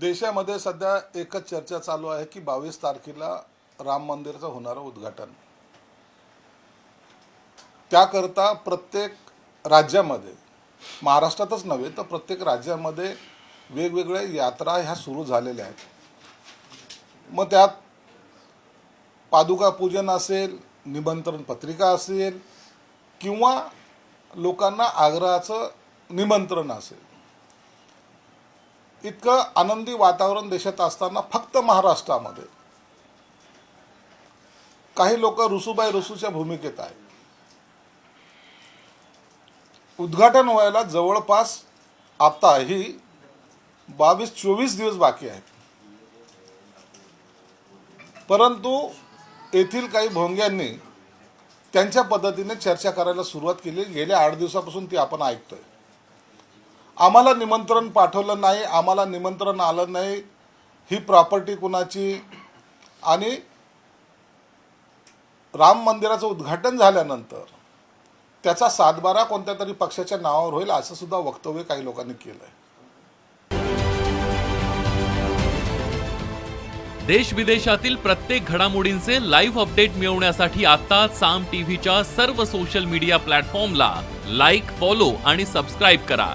देशामध्ये सध्या एकच चर्चा चालू आहे की बावीस तारखेला राम मंदिरचं होणारं उद्घाटन. त्याकरता प्रत्येक राज्यामध्ये महाराष्ट्रातच नव्हे तर प्रत्येक राज्यामध्ये वेगवेगळ्या यात्रा ह्या सुरू झालेल्या आहेत. मग त्यात पादुका पूजन असेल निमंत्रण पत्रिका असेल किंवा लोकांना आग्रहाचं निमंत्रण असेल इतकं आनंदी वातावरण देशात असताना फक्त महाराष्ट्रामध्ये. काही लोक रुसूबाई रुसूच्या भूमिकेत आहेत. उद्घाटन व्हायला जवळपास आता ही बावीस चोवीस दिवस बाकी आहेत. परंतु येथील काही भोंग्यांनी त्यांच्या पद्धतीने चर्चा करायला सुरुवात केली. गेल्या आठ दिवसापासून ती आपण ऐकतोय. आम्हाला निमंत्रण पाठवलं नाही आम्हाला निमंत्रण आलं नाही. ही प्रॉपर्टी कुणाची? आणि राम मंदिराचं उद्घाटन झाल्यानंतर त्याचा सातबारा कोणत्या तरी पक्षाच्या नावावर होईल असं सुद्धा वक्तव्य काही लोकांनी केलं आहे देश विदेशातील प्रत्येक घडामोडींचे लाईव्ह अपडेट मिळवण्यासाठी आता साम टीव्हीच्या सर्व सोशल मीडिया प्लॅटफॉर्मला लाईक फॉलो आणि सबस्क्राईब करा.